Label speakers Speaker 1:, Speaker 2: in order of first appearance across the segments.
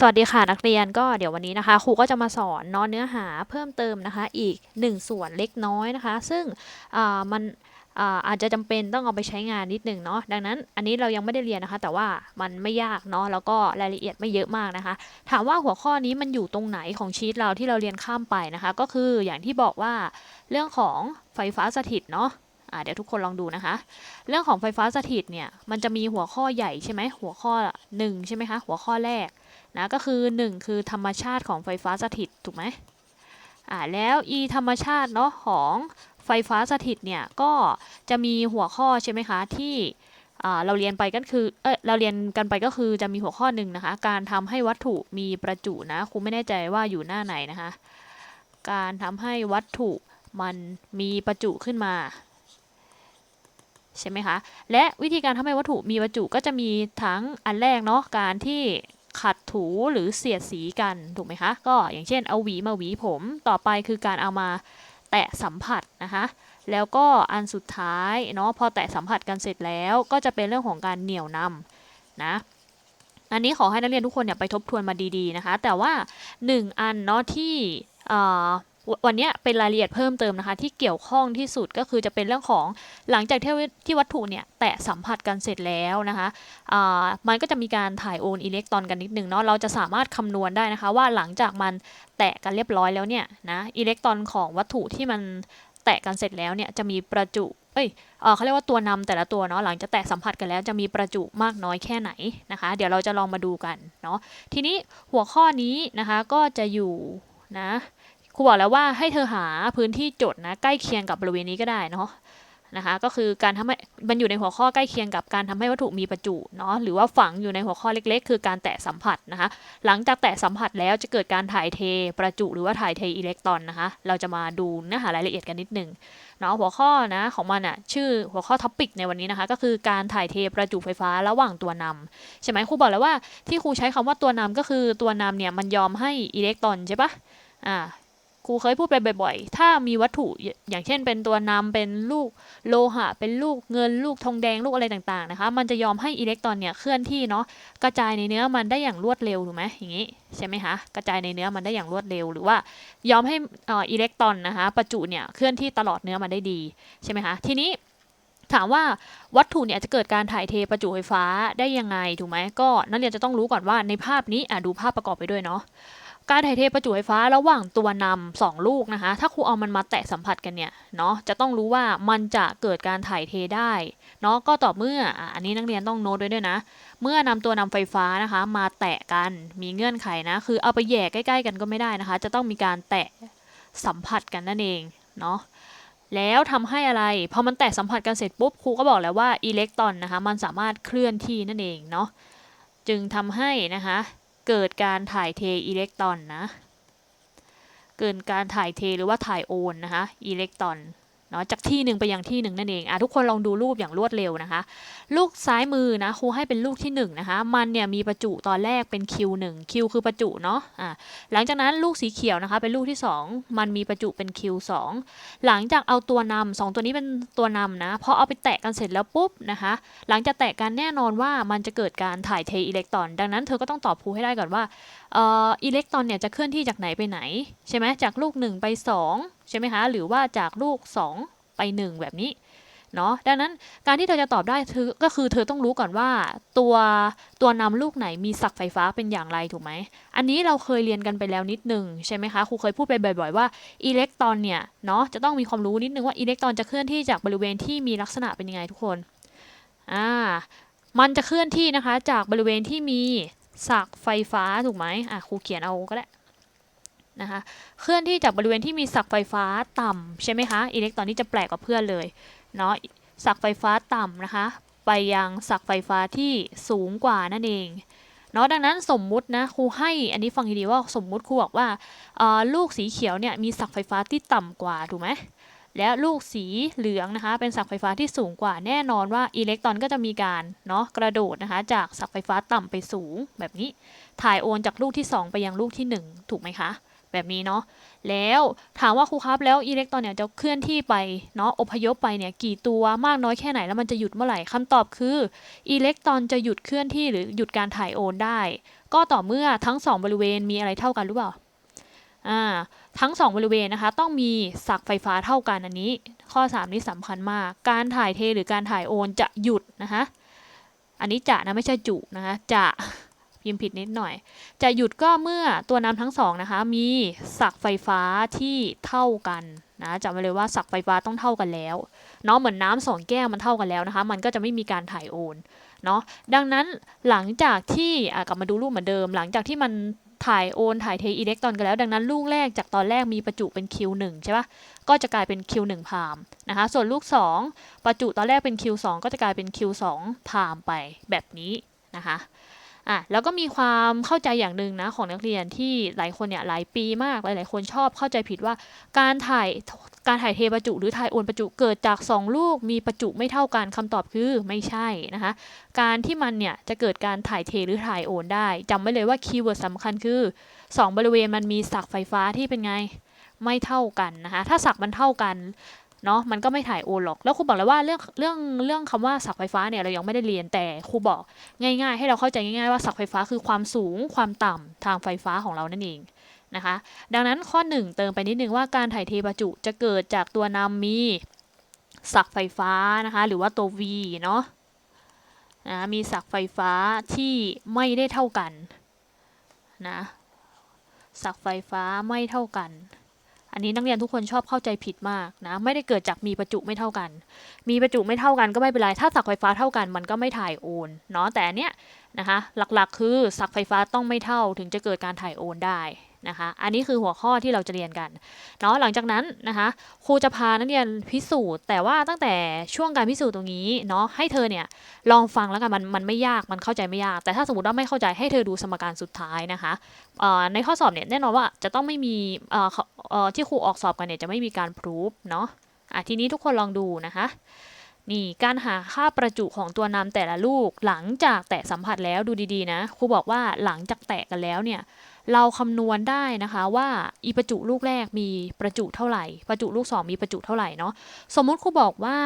Speaker 1: สวัสดีค่ะนักเรียนก็เดี๋ยววันนี้นะคะครูก็จะมาสอนเนอะเนื้อหาเพิ่มเติมนะคะ อีก 1 ส่วนเล็กน้อยนะคะ ซึ่งมันอาจจะจำเป็นต้องเอาไปใช้งานนิดหนึ่งเนาะดังนั้นอันนี้เรายังไม่ได้เรียนนะคะ แต่ว่ามันไม่ยากเนาะแล้วก็รายละเอียดไม่เยอะมากนะคะ ถามว่าหัวข้อนี้มันอยู่ตรงไหนของชีตเราที่เราเรียนข้ามไปนะคะ ก็คืออย่างที่บอกว่าเรื่องของไฟฟ้าสถิตเนาะเดี๋ยวทุกคนลองดูนะคะ เรื่องของไฟฟ้าสถิตเนี่ยมันจะมีหัวข้อใหญ่ใช่ไหมหัวข้อหนึ่งใช่ไหมคะหัวข้อแรก นะก็คือ 1 คือธรรมชาติของไฟฟ้าสถิตถูกไหมอ่าแล้ว e ธรรมชาติเนาะของไฟฟ้าสถิตเนี่ยก็จะมีหัวข้อใช่ไหมคะที่เราเรียนไปก็คือเออเราเรียนกันไปก็คือจะมีหัวข้อหนึ่งนะคะ การทำให้วัตถุมีประจุนะครูไม่แน่ใจว่าอยู่หน้าไหนนะคะ การทำให้วัตถุมันมีประจุขึ้นมาใช่ไหมคะ และวิธีการทำให้วัตถุมีประจุก็จะมีทั้งอันแรกเนาะการที่ ขัดถูหรือเสียดสีกันถูกไหมคะก็อย่างเช่นเอาหวีมาหวีผมต่อไปคือการเอามาแตะสัมผัสนะคะแล้วก็อันสุดท้ายเนาะพอแตะสัมผัสกันเสร็จแล้วก็จะเป็นเรื่องของการเหนี่ยวนำนะอันนี้ขอให้นักเรียนทุกคนเนี่ยไปทบทวนมาดีๆนะคะ แต่ว่า 1 อันเนาะที่ วันนี้เป็นรายละเอียดเพิ่มเติมนะคะ ที่เกี่ยวข้องที่สุดก็คือจะเป็นเรื่องของหลังจากที่ที่วัตถุเนี่ยแตะสัมผัสกันเสร็จแล้วนะคะมันก็จะมีการถ่ายโอนอิเล็กตรอนกันนิดนึงเนาะเราจะสามารถคำนวณได้นะคะว่าหลังจากมันแตะกันเรียบร้อยแล้วเนี่ยนะอิเล็กตรอนของวัตถุที่มันแตะกันเสร็จแล้วเนี่ยจะมีประจุเอ้ยเขาเรียกว่าตัวนำแต่ละตัวเนาะหลังจากแตะสัมผัสกันแล้วจะมีประจุมากน้อยแค่ไหนนะคะ เดี๋ยวเราจะลองมาดูกันเนาะทีนี้หัวข้อนี้นะคะก็จะอยู่นะ ครูบอกแล้วว่าให้เธอหาพื้นที่จดนะใกล้เคียงกับบริเวณนี้ก็ได้เนาะนะคะก็คือการทำให้มันอยู่ในหัวข้อใกล้เคียงกับการทำให้วัตถุมีประจุเนาะหรือว่าฝังอยู่ในหัวข้อเล็กๆ คือการแตะสัมผัสนะคะหลังจากแตะสัมผัสแล้วจะเกิดการถ่ายเทประจุหรือว่าถ่ายเทอิเล็กตรอนนะคะเราจะมาดูเนื้อหารายละเอียดกันนิดนึงเนาะหัวข้อนะของมันอะ่ะชื่อหัวข้อท็อปิกในวันนี้นะคะก็คือการถ่ายเทประจุไฟฟ้าระหว่างตัวนำใช่ไหมครูบอกแล้วว่าที่ครูใช้คำว่าตัวนำก็คือตัวนำเนี่ยมันยอมให้อิเล็กตรอนใช่ปะอ่า ครูเคยพูดไปบ่อยๆ ถ้ามีวัตถุอย่างเช่นเป็นตัวนำเป็นลูกโลหะ เป็นลูกเงินลูกทองแดงลูกอะไรต่างๆนะคะ มันจะยอมให้อิเล็กตรอนเนี่ยเคลื่อนที่เนาะกระจายในเนื้อมันได้อย่างรวดเร็วถูกไหมอย่างนี้ใช่ไหมคะกระจายในเนื้อมันได้อย่างรวดเร็ว หรือว่ายอมให้อิเล็กตรอนนะคะประจุเนี่ยเคลื่อนที่ตลอดเนื้อมันได้ดีใช่ไหมคะทีนี้ถามว่าวัตถุเนี่ยจะเกิดการถ่ายเทประจุไฟฟ้าได้ยังไงถูกไหมก็นักเรียนจะต้องรู้ก่อนว่าในภาพนี้อะดูภาพประกอบไปด้วยเนาะ การถ่ายเทประจุไฟฟ้าระหว่างตัวนำสองลูกนะคะ ถ้าครูเอามันมาแตะสัมผัสกันเนี่ยเนาะจะต้องรู้ว่ามันจะเกิดการถ่ายเทได้เนาะก็ต่อเมื่ออันนี้นักเรียนต้องโน้ตด้วยด้วยนะ เมื่อนำตัวนำไฟฟ้านะคะ มาแตะกันมีเงื่อนไขนะ คือเอาไปแย่ใกล้ๆ กันก็ไม่ได้นะคะ จะต้องมีการแตะสัมผัสกันนั่นเองเนาะแล้วทำให้อะไรพอมันแตะสัมผัสกันเสร็จปุ๊บครูก็บอกแล้วว่าอิเล็กตรอนนะคะ มันสามารถเคลื่อนที่นั่นเองเนาะจึงทำให้นะคะ เกิดการถ่ายเทอิเล็กตรอนนะ เกิดการถ่ายเทหรือว่าถ่ายโอนนะคะอิเล็กตรอน เนาะจากที่หนึ่งไปยังที่หนึ่งนั่นเองอะทุกคนลองดูรูปอย่างรวดเร็วนะคะ ลูกซ้ายมือนะครูให้เป็นลูกที่1นนะคะมันเนี่ยมีประจุตอนแรกเป็น Q1 Q คือประจุเนาะอะหลังจากนั้นลูกสีเขียวนะคะเป็นลูกที่ 2 มันมีประจุเป็น Q2 หลังจากเอาตัวนำสองตัวนี้เป็นตัวนำนะพอเอาไปแตะกันเสร็จแล้วปุ๊บนะคะหลังจากแตะกันแน่นอนว่ามันจะเกิดการถ่ายเทอิเล็กตรอน ดังนั้นเธอก็ต้องตอบครูให้ได้ก่อนว่าอิเล็กตรอนเนี่ยจะเคลื่อนที่จากไหนไปไหนใช่ไหมจากลูก1ไป2 ใช่ไหมคะ หรือว่าจากลูก 2 ไป 1 แบบนี้เนาะดังนั้นการที่เธอจะตอบได้เธอก็คือเธอต้องรู้ก่อนว่า ตัวตัวนำลูกไหนมีศักไฟฟ้าเป็นอย่างไรถูกไหม อันนี้เราเคยเรียนกันไปแล้วนิดนึงใช่ไหมคะครูเคยพูดไปบ่อย ๆ ว่าอิเล็กตรอนเนี่ยเนาะจะต้องมีความรู้นิดนึงว่าอิเล็กตรอนจะเคลื่อนที่จากบริเวณที่มีลักษณะเป็นยังไงทุกคนอ่ามันจะเคลื่อนที่นะคะจากบริเวณที่มีสักไฟฟ้าถูกไหมอะครูเขียนเอาก็ได้ นะคะเคลื่อนที่จากบริเวณที่มีสักไฟฟ้าต่ำใช่ไหมคะอิเล็กตรอนนี้จะแปลกกว่าเพื่อนเลยเนาะสักไฟฟ้าต่ำนะคะ ไปยังสักไฟฟ้าที่สูงกว่านั่นเองเนาะดังนั้นสมมุตินะครูให้อันนี้ฟังดีๆว่าสมมุติครูบอกว่าลูกสีเขียวเนี่ยมีสักไฟฟ้าที่ต่ำกว่าถูกไหมและลูกสีเหลืองนะคะ เป็นสักไฟฟ้าที่สูงกว่าแน่นอนว่าอิเล็กตรอนก็จะมีการเนาะกระโดดนะคะ จากสักไฟฟ้าต่ำไปสูงแบบนี้ ถ่ายโอนจากลูกที่ 2 ไปยังลูกที่ 1 ถูกไหมคะ แบบนี้เนาะแล้วถามว่าครูครับแล้วอิเล็กตรอนเนี่ยจะเคลื่อนที่ไปเนาะอพยพไปเนี่ยกี่ตัวมากน้อยแค่ไหนแล้วมันจะหยุดเมื่อไหร่คำตอบคืออิเล็กตรอนจะหยุดเคลื่อนที่หรือหยุดการถ่ายโอนได้ ก็ต่อเมื่อทั้งสองบริเวณมีอะไรเท่ากันหรือเปล่าอ่าทั้งสองบริเวณนะคะ ต้องมีศักไฟฟ้าเท่ากันอันนี้ ข้อ 3 นี้สำคัญมาก การถ่ายเทหรือการถ่ายโอนจะหยุดนะคะอันนี้จะนะไม่ใช่จุนะคะจะ พิมพ์ผิดนิดหน่อย จะหยุดก็เมื่อตัวน้ำทั้งสองนะคะ มีศักไฟฟ้าที่เท่ากันนะจำไว้เลยว่าศักไฟฟ้าต้องเท่ากันแล้วเนาะเหมือนน้ำสองแก้วมันเท่ากันแล้วนะคะ มันก็จะไม่มีการถ่ายโอนเนาะดังนั้นหลังจากที่กลับมาดูรูปเหมือนเดิม หลังจากที่มันถ่ายโอนถ่ายเทอิเล็กตรอนกันแล้ว ดังนั้นลูกแรกจากตอนแรกมีประจุเป็น Q1 ใช่ปะก็จะกลายเป็น Q1 พามนะคะ ส่วนลูก 2 ประจุตอนแรกเป็น Q2 ก็จะกลายเป็น Q2 พามไปแบบนี้นะคะ อะแล้วก็มีความเข้าใจอย่างหนึ่งนะของนักเรียนที่หลายคนเนี่ยหลายปีมากหลายๆคนชอบเข้าใจผิดว่า การถ่ายการถ่ายเทประจุหรือถ่ายโอนประจุเกิดจาก 2 ลูกมีประจุไม่เท่ากันคำตอบคือไม่ใช่นะคะการที่มันเนี่ยจะเกิดการถ่ายเทหรือถ่ายโอนได้จำไว้เลยว่าคีย์เวิร์ดสำคัญคือ 2 บริเวณมันมีศักไฟฟ้าที่เป็นไงไม่เท่ากันนะคะถ้าศักมันเท่ากัน เนาะมันก็ไม่ถ่ายโอนหรอก แล้วครูบอกเลยว่าเรื่องเรื่องเรื่องคำว่าศักไฟฟ้าเนี่ยเรายังไม่ได้เรียนแต่ครูบอกง่าย ๆ ให้เราเข้าใจง่าย ๆ ว่าศักไฟฟ้าคือความสูงความต่ำทางไฟฟ้าของเรานั่นเองนะคะ ดังนั้นข้อ 1 เติมไปนิดนึงว่าการถ่ายเทประจุจะเกิดจากตัวนำมีศักไฟฟ้านะคะ หรือว่าตัว V เนาะนะมีศักไฟฟ้าที่ไม่ได้เท่ากันนะศักไฟฟ้าไม่เท่ากัน อันนี้นักเรียนทุกคนชอบเข้าใจผิดมากนะ ไม่ได้เกิดจากมีประจุไม่เท่ากัน มีประจุไม่เท่ากันก็ไม่เป็นไร ถ้าสักไฟฟ้าเท่ากันมันก็ไม่ถ่ายโอนเนาะ แต่อันเนี้ยนะคะ หลักๆ คือสักไฟฟ้าต้องไม่เท่าถึงจะเกิดการถ่ายโอนได้ นะคะ อันนี้คือหัวข้อที่เราจะเรียนกันเนาะหลังจากนั้นนะคะครูจะพานักเรียนพิสูจน์ แต่ว่าตั้งแต่ช่วงการพิสูจน์ตรงนี้เนาะให้เธอเนี่ยลองฟังแล้วกันมันมันไม่ยากมันเข้าใจไม่ยาก แต่ถ้าสมมติว่าไม่เข้าใจให้เธอดูสมการสุดท้ายนะคะในข้อสอบเนี่ยแน่นอนว่าจะต้องไม่มีที่ครูออกสอบกันเนี่ยจะไม่มีการพรูฟเนาะอะทีนี้ทุกคนลองดูนะคะนี่การหาค่าประจุของตัวนำแต่ละลูกหลังจากแตะสัมผัสแล้วดูดีๆนะครูบอกว่าหลังจากแตะกันแล้วเนี่ย เราคำนวณได้นะคะว่าอีประจุลูกแรกมีประจุเท่าไหร่ ประจุลูก 2 มีประจุเท่าไหร่เนาะสมมุติครูบอกว่า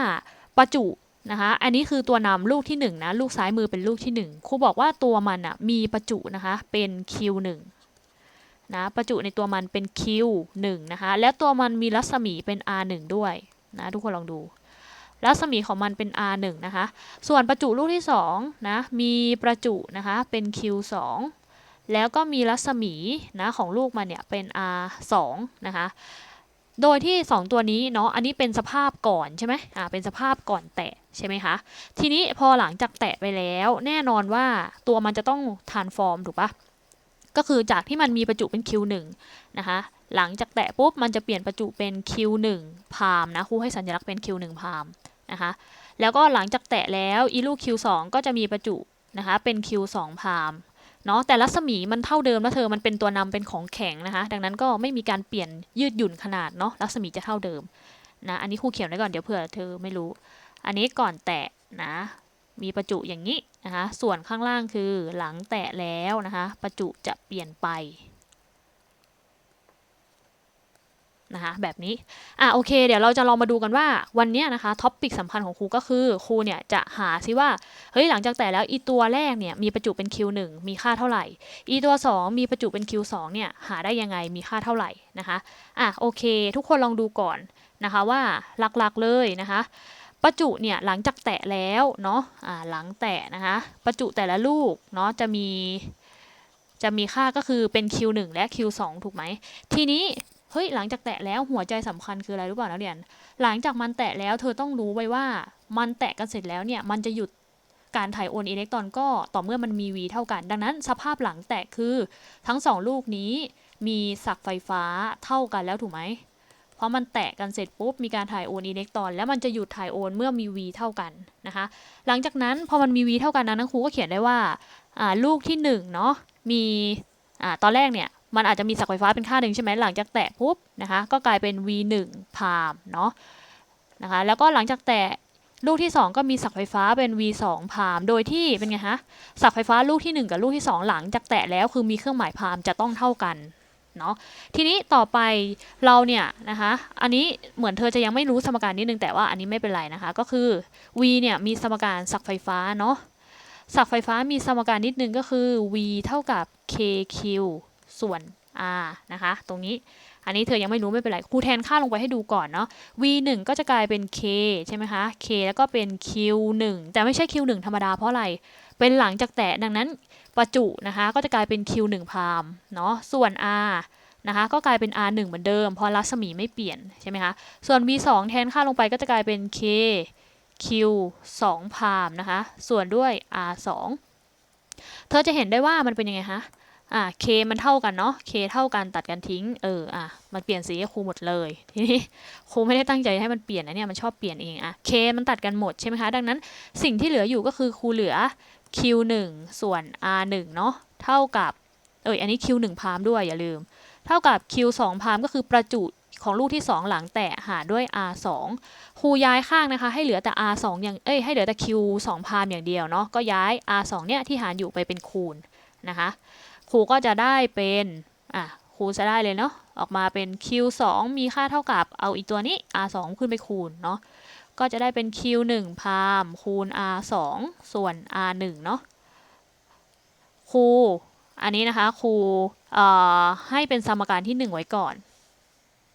Speaker 1: ประจุนะคะอันนี้คือตัวนำลูกที่1นะลูกซ้ายมือเป็นลูกที่1ครูบอกว่าตัวมันอะมีประจุนะคะเป็น Q1 นะประจุในตัวมันเป็น Q1 นะคะและตัวมันมีรัศมีเป็น R1 ด้วยนะทุกคนลองดูรัศมีของมันเป็น R1 นะคะ ส่วนประจุลูกที่2นะ มีประจุนะคะ เป็น Q2 แล้วก็มีรัศมีนะของลูกมันเนี่ยเป็น r 2นะคะ โดยที่ 2 ตัวนี้เนาะ อันนี้เป็นสภาพก่อนใช่ไหมอ่า เป็นสภาพก่อนแตะใช่ไหมคะ ทีนี้พอหลังจากแตะไปแล้ว แน่นอนว่าตัวมันจะต้องทานฟอร์มถูกปะก็คือจากที่มันมีประจุเป็น Q1 นะคะ หลังจากแตะปุ๊บมันจะเปลี่ยนประจุเป็น Q1 พามนะครูให้สัญลักษณ์เป็น Q1 พามนะคะ แล้วก็หลังจากแตะแล้วอีลูก Q2 ก็จะมีประจุนะคะเป็น Q2 พาม เนาะแต่รัศมีมันเท่าเดิมแล้วเธอมันเป็นตัวนำเป็นของแข็งนะคะ ดังนั้นก็ไม่มีการเปลี่ยนยืดหยุ่นขนาดเนาะรัศมีจะเท่าเดิมนะอันนี้ครูเขียนไว้ก่อนเดี๋ยวเผื่อเธอไม่รู้ อันนี้ก่อนแตะนะมีประจุอย่างนี้นะคะส่วนข้างล่างคือหลังแตะแล้วนะคะประจุจะเปลี่ยนไป นะคะแบบนี้อะโอเค เดี๋ยวเราจะลองมาดูกันว่าวันนี้นะคะท็อปปิกสำคัญของครูก็คือครูเนี่ยจะหาซิว่าเฮ้ยหลังจากแต่แล้วอีตัวแรกเนี่ยมีประจุเป็น Q1 มีค่าเท่าไหร่ อีตัว 2 มีประจุเป็น Q2 เนี่ยหาได้ยังไงมีค่าเท่าไหร่นะคะอะโอเค ทุกคนลองดูก่อนนะคะว่าหลักๆเลยนะคะประจุเนี่ยหลังจากแตะแล้วเนาะอ่าหลังแตะนะคะประจุแต่ละลูกเนาะจะมีจะมีค่าก็คือเป็น Q1 และ Q2 ถูกไหม ทีนี้ เฮ้ยหลังจากแตะแล้วหัวใจสำคัญคืออะไรรู้เปล่านักเรียน หลังจากมันแตะแล้วเธอต้องรู้ไว้ว่ามันแตะกันเสร็จแล้วเนี่ยมันจะหยุดการถ่ายโอนอิเล็กตรอนก็ต่อเมื่อมันมี v เท่ากัน ดังนั้นสภาพหลังแตะคือทั้งสองลูกนี้มีศักไฟฟ้าเท่ากันแล้วถูกไหมเพราะมันแตะกันเสร็จปุ๊บมีการถ่ายโอนอิเล็กตรอน แล้วมันจะหยุดถ่ายโอนเมื่อมี v เท่ากันนะคะ หลังจากนั้นพอมันมี v เท่ากันนั้นครูก็เขียนได้ว่าลูกที่1เนาะมีตอนแรกเนี่ย มันอาจจะมีศักไฟฟ้าเป็นค่าหนึ่งใช่ไหมหลังจากแตะปุ๊บนะคะก็กลายเป็น v1 พามเนาะนะคะแล้วก็หลังจากแตะลูกที่ 2 ก็มีศักไฟฟ้าเป็น v2 พามโดยที่เป็นไงฮะศักไฟฟ้าลูกที่ 1 กับลูกที่ 2 หลังจากแตะแล้วคือมีเครื่องหมายพามจะต้องเท่ากันเนาะทีนี้ต่อไปเราเนี่ยนะคะอันนี้เหมือนเธอจะยังไม่รู้สมการนิดนึงแต่ว่าอันนี้ไม่เป็นไรนะคะก็คือ v เนี่ยมีสมการศักไฟฟ้าเนาะศักไฟฟ้ามีสมการนิดนึงก็คือ v เท่ากับ kq ส่วน r นะคะ ตรงนี้ อันนี้เธอยังไม่รู้ไม่เป็นไร ครูแทนค่าลงไปให้ดูก่อนเนาะ v 1ก็จะกลายเป็น k ใช่ไหมคะ k แล้วก็เป็น q 1แต่ไม่ใช่ q 1ธรรมดาเพราะอะไร เป็นหลังจากแตะ ดังนั้นประจุนะคะ ก็จะกลายเป็น q 1พามเนาะ ส่วน r นะคะ ก็กลายเป็น r 1เหมือนเดิม เพราะรัศมีไม่เปลี่ยนใช่ไหมคะ ส่วน v 2แทนค่าลงไปก็จะกลายเป็น k q 2พามนะคะ ส่วนด้วย r 2เธอจะเห็นได้ว่ามันเป็นยังไงคะ อ่า k มันเท่ากันเนาะ k เท่ากันตัดกันทิ้ง เออ อะ มันเปลี่ยนสีให้ครูหมดเลย ทีนี้ครูไม่ได้ตั้งใจให้มันเปลี่ยนนะเนี่ย มันชอบเปลี่ยนเอง อะ k มันตัดกันหมดใช่ไหมคะ ดังนั้นสิ่งที่เหลืออยู่ก็คือครูเหลือ q 1ส่วน r 1เนาะ เท่ากับ เอยอันนี้ q 1พามด้วยอย่าลืม เท่ากับ q 2พามก็คือประจุของลูกที่ 2 หลังแตะหารด้วย r 2ครูย้ายข้างนะคะ ให้เหลือแต่ r 2อย่าง เอ้ย ให้เหลือแต่ q 2พามอย่างเดียวเนาะ ก็ย้าย r 2เนี่ยที่หารอยู่ไปเป็นคูณนะคะ ครูก็จะได้เป็นอะครูจะได้เลยเนาะออกมาเป็น q 2มีค่าเท่ากับเอาอีกตัวนี้ r 2ขึ้นไปคูณเนาะก็จะได้เป็น q 1พามคูณ r 2ส่วน r 1เนาะครูอันนี้นะคะครูให้เป็นสมการที่ 1 ไว้ก่อน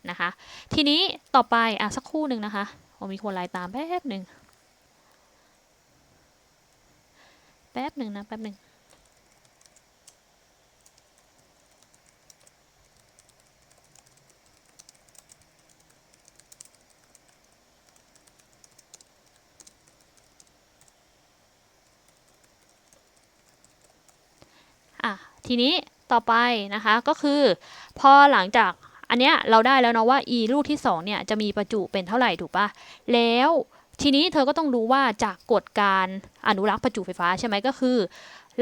Speaker 1: นะคะ ทีนี้ต่อไปอะสักครู่หนึ่งนะคะผมมีคนไลน์ตามแป๊บหนึ่งแป๊บหนึ่งนะแป๊บหนึ่ง อะ ทีนี้ต่อไปนะคะก็คือพอหลังจากอันเนี้ยเราได้แล้วเนาะว่า e ลูกที่2เนี่ยจะมีประจุเป็นเท่าไหร่ถูกปะแล้วทีนี้เธอก็ต้องรู้ว่าจากกฎการอนุรักษ์ประจุไฟฟ้าใช่ไหมก็คือ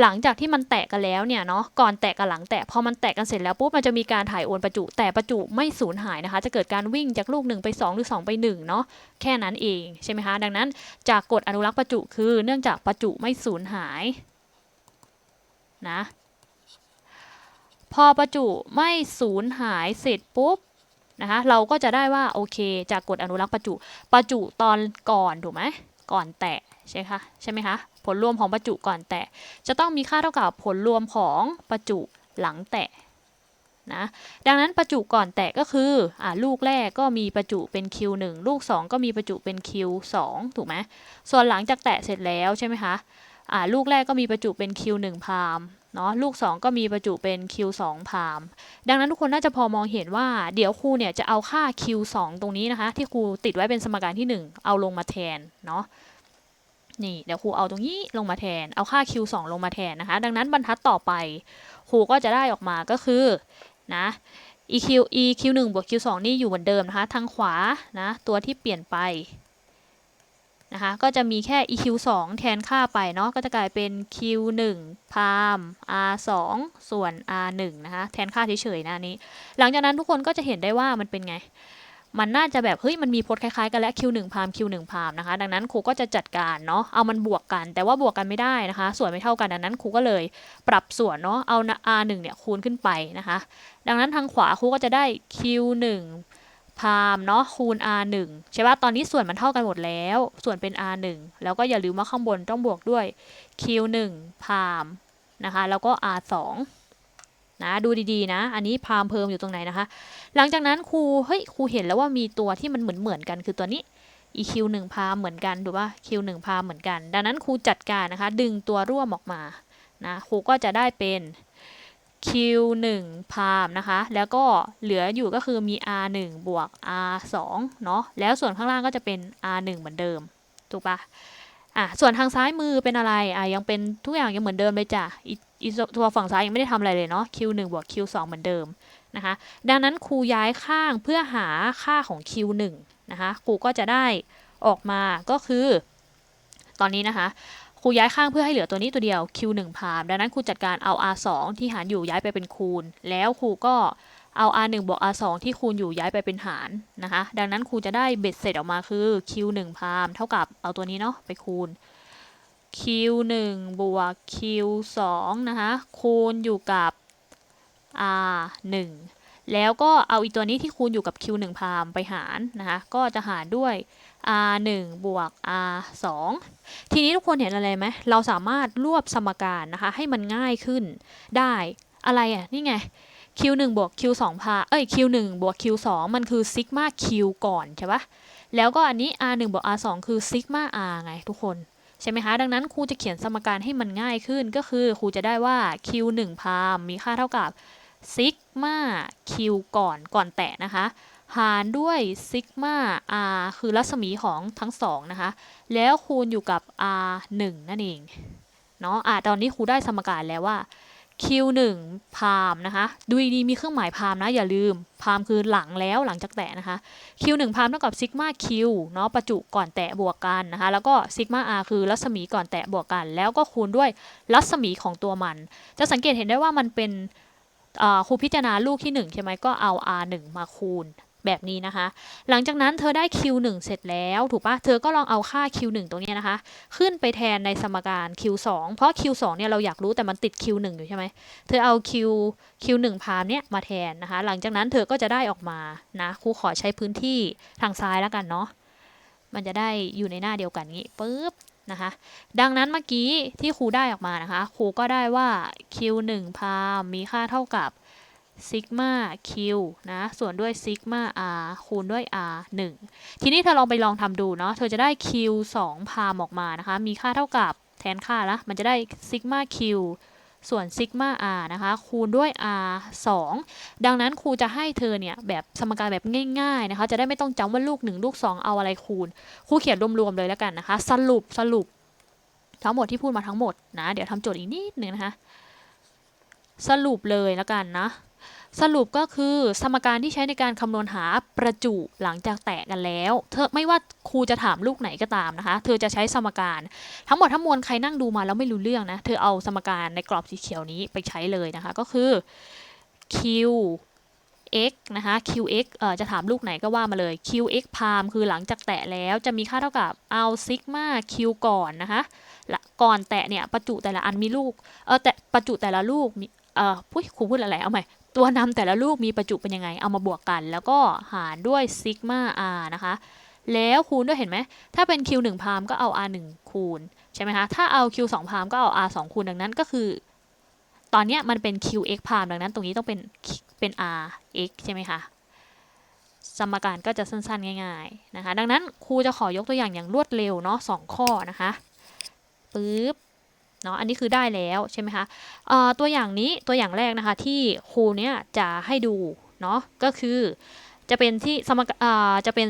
Speaker 1: หลังจากที่มันแตกกันแล้วเนี่ยเนาะก่อนแตกกับหลังแตกพอมันแตกกันเสร็จแล้วปุ๊บมันจะมีการถ่ายโอนประจุ แต่ประจุไม่สูญหายนะคะ จะเกิดการวิ่งจากลูก 1 ไป 2 หรือ 2 ไป1เนาะแค่นั้นเองใช่ไหมคะดังนั้นจากกฎอนุรักษ์ประจุคือ เนื่องจากประจุไม่สูญหายนะ พอประจุไม่สูญหายเสร็จปุ๊บนะคะเราก็จะได้ว่าโอเคจากกฎอนุรักษ์ประจุประจุตอนก่อนถูกไหมก่อนแตะใช่คะใช่ไหมคะผลรวมของประจุก่อนแตะจะต้องมีค่าเท่ากับผลรวมของประจุหลังแตะนะดังนั้นประจุก่อนแตะก็คืออ่าลูกแรกก็มีประจุเป็น Q1 ลูก 2 ก็มีประจุเป็น Q2 ถูกไหมส่วนหลังจากแตะเสร็จแล้วใช่ไหมคะอ่าลูกแรกก็มีประจุเป็น Q1 พาม เนาะลูก 2 ก็มีประจุเป็น Q2 พามดังนั้นทุกคนน่าจะพอมองเห็นว่าเดี๋ยวครูเนี่ยจะเอาค่า Q2 ตรงนี้นะคะ ที่ครูติดไว้เป็นสมการที่ 1 เอาลงมาแทนเนาะนี่เดี๋ยวครูเอาตรงนี้ลงมาแทน เอาค่า Q2 ลงมาแทนนะคะ ดังนั้นบรรทัดต่อไปครูก็จะได้ออกมาก็คือนะ EQ EQ1 บวก Q2 นี่อยู่เหมือนเดิมนะคะ ทางขวานะตัวที่เปลี่ยนไป นะคะ ก็จะมีแค่ EQ 2 แทนค่าไปเนาะ ก็จะกลายเป็น Q 1พาม R 2ส่วน R 1นะคะ แทนค่าเฉยๆนะนี้ หลังจากนั้นทุกคนก็จะเห็นได้ว่ามันเป็นไง มันน่าจะแบบ เฮ้ย มันมีพจน์คล้ายๆกันและ Q 1พาม Q 1พามนะคะ ดังนั้นครูก็จะจัดการเนาะ เอามันบวกกัน แต่ว่าบวกกันไม่ได้นะคะ ส่วนไม่เท่ากัน ดังนั้นครูก็เลยปรับส่วนเนาะ เอา R 1เนี่ยคูณขึ้นไปนะคะ ดังนั้นทางขวาครูก็จะได้ Q 1 พามเนาะคูณ r 1ใช่ป่ะตอนนี้ส่วนมันเท่ากันหมดแล้ว ส่วนเป็น r 1แล้วก็อย่าลืมว่าข้างบนต้องบวกด้วย q 1พามนะคะแล้วก็ r 2นะดูดีๆนะ อันนี้พามเพิ่มอยู่ตรงไหนนะคะ หลังจากนั้นครูเฮ้ยครูเห็นแล้วว่ามีตัวที่มันเหมือนเหมือนกันคือตัวนี้ eq 1พามเหมือนกันถูกป่ะ q 1พามเหมือนกัน ดังนั้นครูจัดการนะคะ ดึงตัวร่วมออกมานะครูก็จะได้เป็น q 1 พามนะคะ แล้วก็เหลืออยู่ก็คือมี r 1 บวก r 2 เนาะแล้วส่วนข้างล่างก็จะเป็น r 1 เหมือนเดิม ถูกปะอะ ส่วนทางซ้ายมือเป็นอะไร อะ ยังเป็นทุกอย่างยังเหมือนเดิมเลยจ้ะอีตัวฝั่งซ้ายยังไม่ได้ทำอะไรเลยเนาะ q 1 บวก q 2 เหมือนเดิมนะคะ ดังนั้นครูย้ายข้างเพื่อหาค่าของ q 1 นะคะ ครูก็จะได้ออกมาก็คือ ตอนนี้นะคะ ครูย้ายข้างเพื่อให้เหลือตัวนี้ตัวเดียว q 1พามดังนั้นครูจัดการเอา r 2ที่หารอยู่ย้ายไปเป็นคูณ แล้วครูก็เอา r 1บวก r 2ที่คูณอยู่ย้ายไปเป็นหารนะคะ ดังนั้นครูจะได้เบ็ดเสร็จออกมาคือ q 1พามเท่ากับเอาตัวนี้เนาะไปคูณ q 1บวก q 2นะคะ คูณอยู่กับ r 1แล้วก็เอาอีตัวนี้ที่คูณอยู่กับ q 1พามไปหารนะคะ ก็จะหารด้วย r 1บวก r 2ทีนี้ทุกคนเห็นอะไรไหม เราสามารถรวบสมการนะคะ ให้มันง่ายขึ้นได้อะไรอะ นี่ไง q 1บวก q 2พาเอ้ย q 1บวก q 2มันคือซิกมา q ก่อนใช่ปะแล้วก็อันนี้ r 1บวก r 2คือซิกมา r ไงทุกคน ใช่ไหมคะ ดังนั้นครูจะเขียนสมการให้มันง่ายขึ้นก็คือครูจะได้ว่า q 1พามมีค่าเท่ากับซิกมา q ก่อนก่อนแตะนะคะ หารด้วยซิกมา r คือรัศมีของทั้งสองนะคะ แล้วคูณอยู่กับ r 1นั่นเอง เนาะอะตอนนี้ครูได้สมการแล้วว่า q 1พามนะคะ ดูดีมีเครื่องหมายพามนะ อย่าลืม พามคือหลังแล้วหลังจากแตะนะคะ q 1พามเท่ากับซิกมา q เนาะประจุก่อนแตะบวกกันนะคะ แล้วก็ซิกมา r คือรัศมีก่อนแตะบวกกัน แล้วก็คูณด้วยรัศมีของตัวมัน จะสังเกตเห็นได้ว่ามันเป็นครูพิจารณาลูกที่ 1 ใช่ไหมก็เอา r 1มาคูณ แบบนี้นะคะ หลังจากนั้นเธอได้ q 1 เสร็จแล้วถูกปะเธอก็ลองเอาค่า q 1 ตรงนี้นะคะ ขึ้นไปแทนในสมการ q 2 เพราะ q 2 เนี่ยเราอยากรู้แต่มันติด q 1 อยู่ใช่ไหมเธอเอา q q 1 พามเนี่ยมาแทนนะคะ หลังจากนั้นเธอก็จะได้ออกมานะครูขอใช้พื้นที่ทางซ้ายแล้วกันเนาะมันจะได้อยู่ในหน้าเดียวกันงี้ปุ๊บนะคะ ดังนั้นเมื่อกี้ที่ครูได้ออกมานะคะ ครูก็ได้ว่า q 1 พามมีค่าเท่ากับ ซิกมา q นะ ส่วนด้วยซิกมา r คูณด้วย r 1 ทีนี้เธอลองไปลองทำดูเนาะ เธอจะได้ q 2 พามออกมานะคะ มีค่าเท่ากับแทนค่าละ มันจะได้ซิกมา q ส่วนซิกมา r นะคะ คูณด้วย r 2 ดังนั้นครูจะให้เธอเนี่ยแบบสมการแบบง่ายๆนะคะ จะได้ไม่ต้องจำว่าลูก 1 ลูก 2 เอาอะไรคูณ ครูเขียนรวมๆเลยแล้วกันนะคะ สรุปสรุปทั้งหมดที่พูดมาทั้งหมดนะ เดี๋ยวทำโจทย์อีกนิดหนึ่งนะคะ สรุปเลยแล้วกันนะ สรุปก็คือสมการที่ใช้ในการคำนวณหาประจุหลังจากแตะกันแล้ว เธอไม่ว่าครูจะถามลูกไหนก็ตามนะคะ เธอจะใช้สมการ ทั้งหมดทั้งมวลใครนั่งดูมาแล้วไม่รู้เรื่องนะ เธอเอาสมการในกรอบสีเขียวนี้ไปใช้เลยนะคะ ก็คือ q x นะคะ qx เอ่อจะถามลูกไหนก็ว่ามาเลย qx พามคือหลังจากแตะแล้วจะมีค่าเท่ากับเอาซิกมา q ก่อนนะคะละก่อนแตะเนี่ยประจุแต่ละอันมีลูกเออแต่ประจุแต่ละลูกมีเออพุ้ยครูพูดอะไรเอาใหม่ ตัวนำแต่ละลูกมีประจุเป็นยังไง เอามาบวกกัน แล้วก็หารด้วยซิกมา r นะคะ แล้วคูณด้วยเห็นไหม ถ้าเป็น q 1พามก็เอา r 1คูณ ใช่ไหมคะ ถ้าเอา q 2พามก็เอา r 2คูณ ดังนั้นก็คือ ตอนเนี้ยมันเป็น qx พามดังนั้นตรงนี้ต้องเป็นเป็น rx ใช่ไหมคะ สมการก็จะสั้นๆ ง่ายๆ นะคะ ดังนั้นครูจะขอยกตัวอย่างอย่างรวดเร็วเนาะสองข้อนะคะปึ๊บ เนาะอันนี้คือได้แล้วใช่ไหมคะตัวอย่างนี้ตัวอย่างแรกนะคะที่ครูเนี่ยจะให้ดูเนาะก็คือจะเป็นที่สมการจะเป็น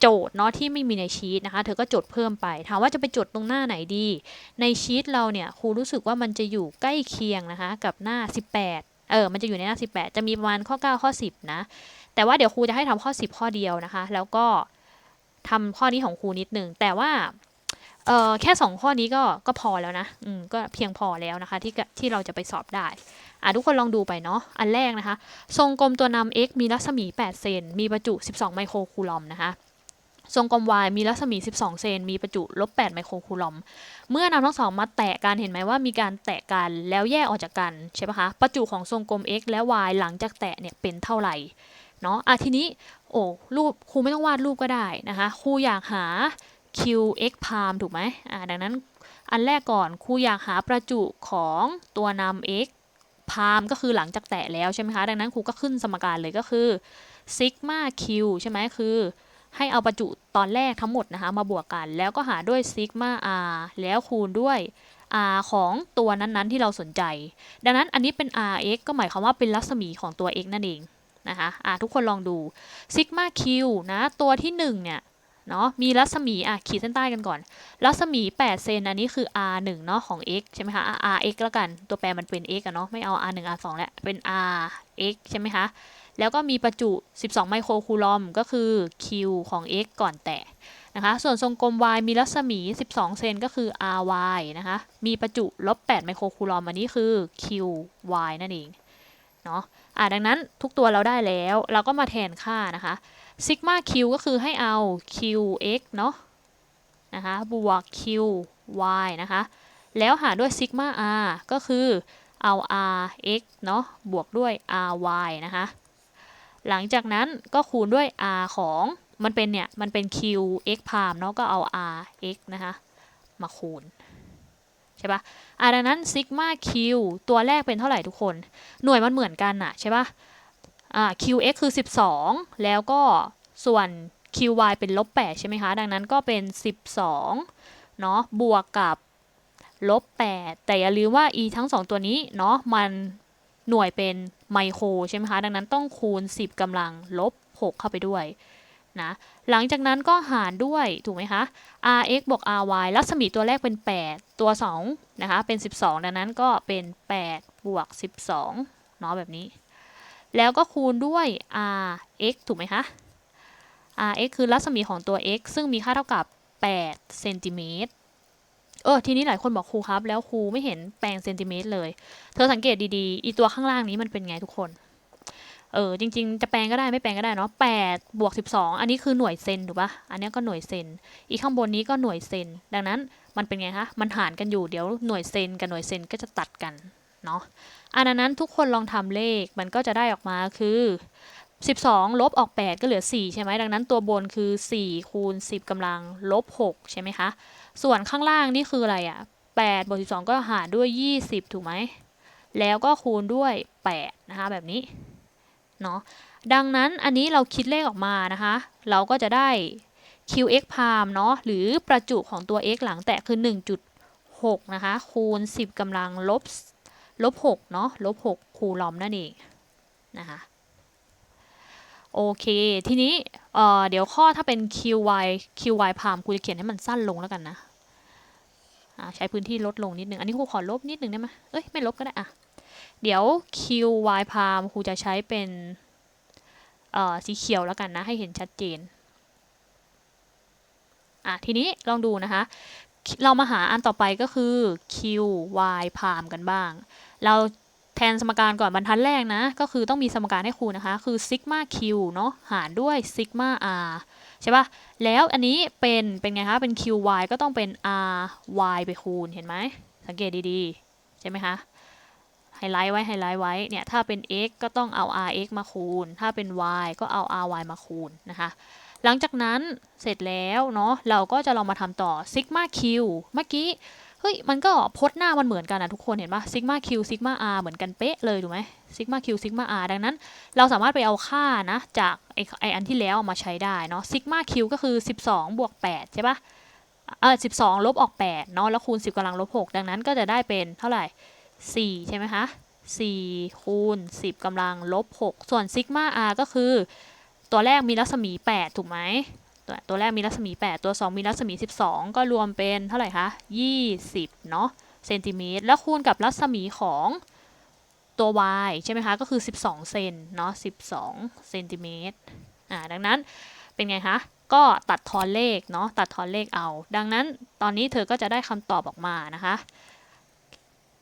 Speaker 1: โจทย์เนาะที่ไม่มีในชีตนะคะ เธอก็จดเพิ่มไป ถามว่าจะไปจดตรงหน้าไหนดี ในชีตเราเนี่ยครูรู้สึกว่ามันจะอยู่ใกล้เคียงนะคะกับหน้า 18 เออ มันจะอยู่ในหน้า 18 จะมีประมาณข้อ 9 ข้อ 10 นะ แต่ว่าเดี๋ยวครูจะให้ทำข้อ 10 ข้อเดียวนะคะ แล้วก็ทำข้อนี้ของครูนิดหนึ่งแต่ว่า ออแค่ 2 ข้อนี้ก็ก็พอแล้วนะอืมก็เพียงพอแล้วนะคะที่ที่เราจะไปสอบได้อะทุกคนลองดูไปเนาะอันแรกนะคะ ทรงกลมตัวนำ x มีรัศมี 8 เซน มีประจุ 12 ไมโครคูลอมนะคะทรงกลม y มีรัศมี 12 เซน มีประจุลบ 8 ไมโครคูลอม เมื่อนำทั้งสองมาแตะกัน เห็นไหมว่ามีการแตะกันแล้วแยกออกจากกันใช่ปะคะ ประจุของทรงกลม x และ y หลังจากแตะเนี่ยเป็นเท่าไหร่ เนาะอะทีนี้ โอ้ รูปครูไม่ต้องวาดรูปก็ได้นะคะ ครูอยากหา q x พามถูกไหมอ่าดังนั้นอันแรกก่อนครูอยากหาประจุของตัวนำ x พามก็คือหลังจากแตะแล้วใช่ไหมคะ ดังนั้นครูก็ขึ้นสมการเลยก็คือซิกมา q ใช่ไหมคือ ให้เอาประจุตอนแรกทั้งหมดนะคะมาบวกกัน แล้วก็หาด้วยซิกมา r แล้วคูณด้วย r ของตัวนั้นๆที่เราสนใจ ดังนั้นอันนี้เป็น rx ก็หมายความว่าเป็นรัศมีของตัว x นั่นเองนะคะะทุกคนลองดูซิกมา q นะตัวที่1เนี่ย เนาะมีรัศมีอะขีดเส้นใต้กันก่อน รัศมี 8 เซนอันนี้คือ r 1เนาะของ x ใช่ไหมคะ rx แล้วกันตัวแปรมันเป็น x อะเนาะไม่เอา r 1 r 2แล้วเป็น rx ใช่ไหมคะแล้วก็มีประจุ 12 ไมโครคูลอมก็คือ q ของ x ก่อนแตะนะคะส่วนทรงกลม y มีรัศมี 12 เซนก็คือ ry นะคะมีประจุลบ 8 ไมโครคูลอมอันนี้คือ qy นั่นเองเนาะ อะดังนั้นทุกตัวเราได้แล้ว เราก็มาแทนค่านะคะซิกมา q ก็คือให้เอา qx เนาะนะคะบวก qy นะคะแล้วหาด้วยซิกมา r ก็คือเอา rx เนาะบวกด้วย ry นะคะหลังจากนั้นก็คูณด้วย r ของมันเป็นเนี่ย มันเป็น q x พามเนาะก็เอา r x นะคะมาคูณ ใช่ปะอะดังนั้นซิกมา q ตัวแรกเป็นเท่าไหร่ทุกคน หน่วยมันเหมือนกันอะใช่ปะอ่า qx คือ 12 แล้วก็ส่วน qy เป็นลบ8ใช่ไหมคะ ดังนั้นก็เป็น 12 เนาะบวกกับลบ8แต่อย่าลืมว่า e ทั้ง 2 ตัวนี้เนาะมันหน่วยเป็นไมโครใช่ไหมคะ ดังนั้นต้องคูณ 10กำลังลบ 6 เข้าไปด้วย นะหลังจากนั้นก็หารด้วยถูกไหมคะ rx บวก ry รัศมีตัวแรกเป็น 8 ตัว 2 นะคะ เป็น 12 ดังนั้นก็เป็น 8 บวก 12 เนาะแบบนี้ แล้วก็คูณด้วย rx ถูกไหมคะ rx คือรัศมีของตัว x ซึ่งมีค่าเท่ากับ 8 เซนติเมตร เออ ทีนี้หลายคนบอกครูครับ แล้วครูไม่เห็นแปลงเซนติเมตรเลย เธอสังเกตดีๆ อีตัวข้างล่างนี้มันเป็นไงทุกคน เออจริง ๆ จะแปลงก็ได้ไม่แปลงก็ได้เนาะ8บวก12อันนี้คือหน่วยเซนถูกปะอันนี้ก็หน่วยเซน อีกข้างบนนี้ก็หน่วยเซน ดังนั้นมันเป็นไงคะมันหารกันอยู่เดี๋ยวหน่วยเซนกับหน่วยเซนก็จะตัดกันเนาะอันนั้นทุกคนลองทำเลขมันก็จะได้ออกมาคือ 12 ลบออก 8 ก็เหลือ 4 ใช่ไหมดังนั้นตัวบนคือ 4 คูณ 10กำลังลบ 6 ใช่ไหมคะ ส่วนข้างล่างนี่คืออะไรอะ่ะ8บวก12 ก็หารด้วย 20 ถูกไหมแล้วก็คูณด้วย 8 นะคะแบบนี้ เนาะดังนั้นอันนี้เราคิดเลขออกมานะคะ เราก็จะได้ qx พามเนาะหรือประจุของตัว x หลังแตะคือ 1.6 นะคะ คูณ 10กำลังลบลบ6เนาะลบ6คูลอมนั่นเองนะคะโอเค ทีนี้เอ่อเดี๋ยวข้อถ้าเป็น qy qy พามครูจะเขียนให้มันสั้นลงแล้วกันนะใช้พื้นที่ลดลงนิดนึง อันนี้ครูขอลบนิดนึงได้ไหมเอ้ย ไม่ลบก็ได้อะ เดี๋ยว qy พามครูจะใช้เป็นสีเขียวแล้วกันนะ ให้เห็นชัดเจน อะ ทีนี้ลองดูนะคะ เรามาหาอันต่อไปก็คือ qy พามกันบ้าง เราแทนสมการก่อนบรรทัดแรกนะ ก็คือต้องมีสมการให้ครูนะคะ คือซิกมา q เนาะหารด้วยซิกมา r ใช่ป่ะ แล้วอันนี้เป็นเป็นไงคะ เป็น qy ก็ต้องเป็น ry ไปคูณ เห็นไหม สังเกตดีๆ ใช่ไหมคะ ไฮไลท์ไว้ไฮไลท์ไว้เนี่ยถ้าเป็น x ก็ต้องเอา rx มาคูณ ถ้าเป็น y ก็เอา ry มาคูณนะคะหลังจากนั้นเสร็จแล้วเนาะเราก็จะลองมาทำต่อซิกมา q เมื่อกี้เฮ้ยมันก็พจน์หน้ามันเหมือนกันนะทุกคนเห็นปะซิกมา q ซิกมา r เหมือนกันเป๊ะเลยถูกไหมซิกมา q ซิกมา r ดังนั้น เราสามารถไปเอาค่านะจากไอไออันที่แล้วมาใช้ได้เนาะซิกมา q ก็คือ 12 บวก 8 ใช่ปะเออ12 ลบออก 8 เนาะแล้วคูณ 10กำลังลบ 6 ดังนั้นก็จะได้เป็นเท่าไหร่ 4 ใช่ไหมคะ 4 คูณ 10กำลังลบ 6 ส่วนซิกมา r ก็คือ ตัวแรกมีรัศมี 8 ถูกไหมตัวตัวแรกมีรัศมี 8 ตัว 2 มีรัศมี 12 ก็รวมเป็นเท่าไหร่คะ 20 เนาะเซนติเมตร แล้วคูณกับรัศมีของตัว y ใช่ไหมคะ ก็คือ 12 เซนเนาะ 12 เซนติเมตร อ่า ดังนั้นเป็นไงคะ ก็ตัดทอนเลขเนาะ ตัดทอนเลขเอา ดังนั้นตอนนี้เธอก็จะได้คำตอบออกมานะคะ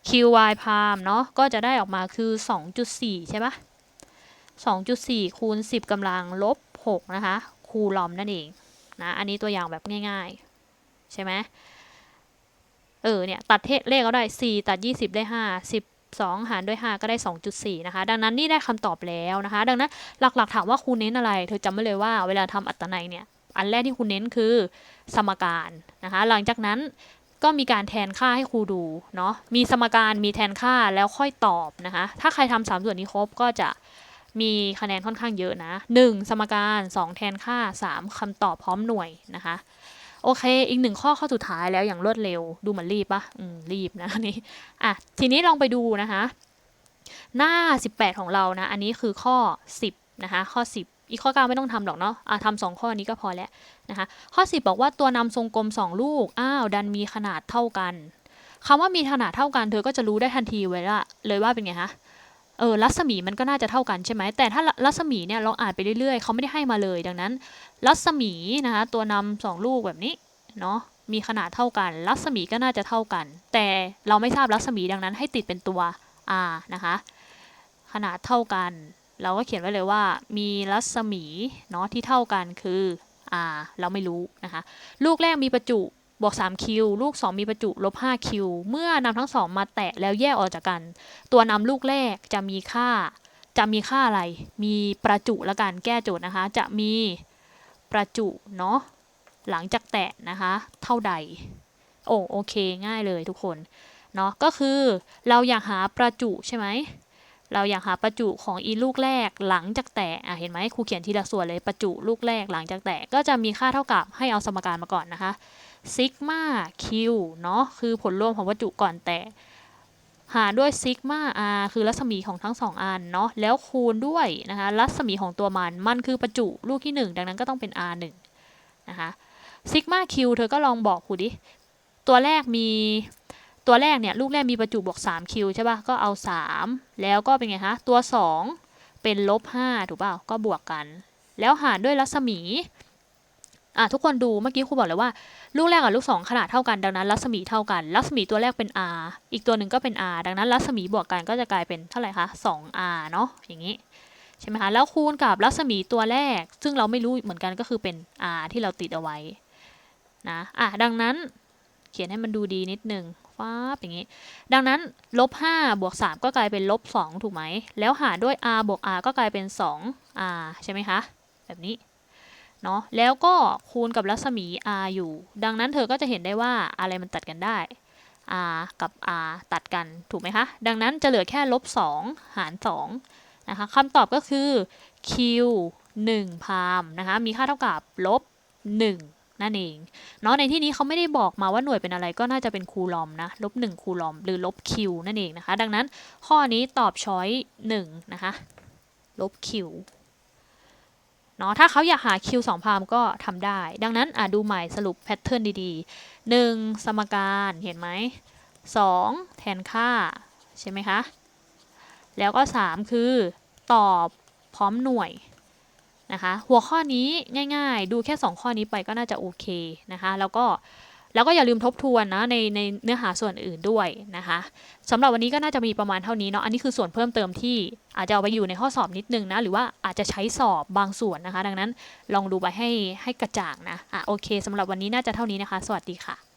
Speaker 1: qy พามเนาะก็จะได้ออกมาคือ 2.4 ใช่ปะ2.4 คูณ 10กำลังลบ 6 นะคะ คูลอมนั่นเองนะอันนี้ตัวอย่างแบบง่ายๆ ใช่ไหมเออเนี่ย ตัดเลขก็ได้ 4 ตัด 20 ได้ 5 12 หารด้วย 5 ก็ได้ 2.4 นะคะ ดังนั้นนี่ได้คำตอบแล้วนะคะ ดังนั้นหลักๆถามว่าครูเน้นอะไร เธอจำไว้เลยว่าเวลาทำอัตนัยเนี่ย อันแรกที่ครูเน้นคือสมการนะคะ หลังจากนั้น ก็มีการแทนค่าให้ครูดูเนาะมีสมการมีแทนค่าแล้วค่อยตอบนะคะถ้าใครทำสามส่วนนี้ครบก็จะมีคะแนนค่อนข้างเยอะนะ 1. สมการ 2. แทนค่า 3. คำตอบพร้อมหน่วยนะคะ โอเค อีกหนึ่งข้อข้อสุดท้ายแล้วอย่างรวดเร็ว ดูเหมือนรีบปะอืม รีบนะนนี้อะ ทีนี้ลองไปดูนะคะ หน้า 18 ของเรานะ อันนี้คือข้อ 10 นะคะ ข้อ 10 อีกข้อ 9 ไม่ต้องทำหรอกเนาะอะทำสองข้อนี้ก็พอแล้วนะคะ ข้อ 10 บอกว่าตัวนำทรงกลม 2 ลูก อ้าว ดันมีขนาดเท่ากันคำว่ามีขนาดเท่ากัน เธอก็จะรู้ได้ทันทีเวลาเลยว่าเป็นไงคะเออ รัศมีมันก็น่าจะเท่ากันใช่ไหม แต่ถ้ารัศมีเนี่ยเราอ่านไปเรื่อยๆ เขาไม่ได้ให้มาเลย ดังนั้น รัศมีนะคะตัวนำสองลูกแบบนี้เนาะ มีขนาดเท่ากัน รัศมีก็น่าจะเท่ากัน แต่เราไม่ทราบรัศมีดังนั้นให้ติดเป็นตัว r นะคะ ขนาดเท่ากัน เราก็เขียนไว้เลยว่ามีรัศมีเนาะที่เท่ากันคือ r เราไม่รู้นะคะ ลูกแรกมีประจุบวก3คิวลูก 2 มีประจุลบ5คิวเมื่อนำทั้งสองมาแตะแล้วแยกออกจากกัน ตัวนำลูกแรกจะมีค่า จะมีค่าอะไร มีประจุละกันแก้โจทย์นะคะ จะมีประจุเนาะหลังจากแตะนะคะ เท่าใด โอ้โอเค ง่ายเลยทุกคน เนาะก็คือเราอยากหาประจุใช่ไหม เราอยากหาประจุของอีลูกแรกหลังจากแตะอะเห็นไหมครูเขียนทีละส่วนเลยประจุลูกแรกหลังจากแตะก็จะมีค่าเท่ากับให้เอาสมการมาก่อนนะคะซิกมาคิวเนาะคือผลรวมของประจุก่อนแตะหารด้วยซิกมา r คือรัศมีของทั้งสองอันเนาะแล้วคูณด้วยนะคะรัศมีของตัวมัน มันคือประจุลูกที่ 1 ดังนั้นก็ต้องเป็น r 1 นะคะซิกมาคิวเธอก็ลองบอกครูดิ ตัวแรกมี ตัวแรกเนี่ยลูกแรกมีประจุบวก3คิวใช่ป่ะก็เอา 3 แล้วก็เป็นไงคะตัว 2 เป็นลบ5ถูกเปล่าก็บวกกัน แล้วหารด้วยรัศมีอะทุกคนดูเมื่อกี้ครูบอกเลยว่า ลูกแรกกับลูกสองขนาดเท่ากันดังนั้นรัศมีเท่ากัน รัศมีตัวแรกเป็น r อีกตัวหนึ่งก็เป็น r ดังนั้นรัศมีบวกกันก็จะกลายเป็นเท่าไหร่คะ 2r เนาะอย่างนี้ใช่ไหมคะแล้วคูณกับรัศมีตัวแรก ซึ่งเราไม่รู้เหมือนกันก็คือเป็น r ที่เราติดเอาไว้นะอะดังนั้นเขียนให้มันดูดีนิดนึง ฟ้าอย่างนี้ ดังนั้นลบ5บวก3ก็กลายเป็นลบ2ถูกไหม แล้วหารด้วย r บวก r ก็กลายเป็น 2r ใช่ไหมคะ แบบนี้เนาะแล้วก็คูณกับรัศมี r อยู่ ดังนั้นเธอก็จะเห็นได้ว่าอะไรมันตัดกันได้ r กับ r ตัดกันถูกไหมคะ ดังนั้นจะเหลือแค่ลบ 2 หาร 2 นะคะคำตอบก็คือ q 1พามนะคะ มีค่าเท่ากับลบ 1 นั่นเองเนาะในที่นี้เขาไม่ได้บอกมาว่าหน่วยเป็นอะไรก็น่าจะเป็นคูลอมนะลบ1คูลอมหรือลบ q นั่นเองนะคะ ดังนั้นข้อนี้ตอบช้อย1นะคะลบ q เนาะถ้าเขาอยากหา Q 2พามก็ทำได้ ดังนั้นอะดูใหม่สรุปแพทเทิร์นดีๆ 1. สมการเห็นไหม 2. แทนค่า ใช่ไหมคะ แล้วก็ 3 คือ ตอบพร้อมหน่วย นะคะ หัวข้อนี้ง่าย ๆ ดูแค่ 2 ข้อนี้ไปก็น่าจะโอเคนะคะ แล้วก็แล้วก็อย่าลืมทบทวนนะในในเนื้อหาส่วนอื่นด้วยนะคะสำหรับวันนี้ก็น่าจะมีประมาณเท่านี้เนาะอันนี้คือส่วนเพิ่มเติมที่อาจจะเอาไปอยู่ในข้อสอบนิดนึงนะหรือว่าอาจจะใช้สอบบางส่วนนะคะ ดังนั้นลองดูไปให้ให้กระจ่างนะอะโอเคสำหรับวันนี้น่าจะเท่านี้นะคะ สวัสดีค่ะ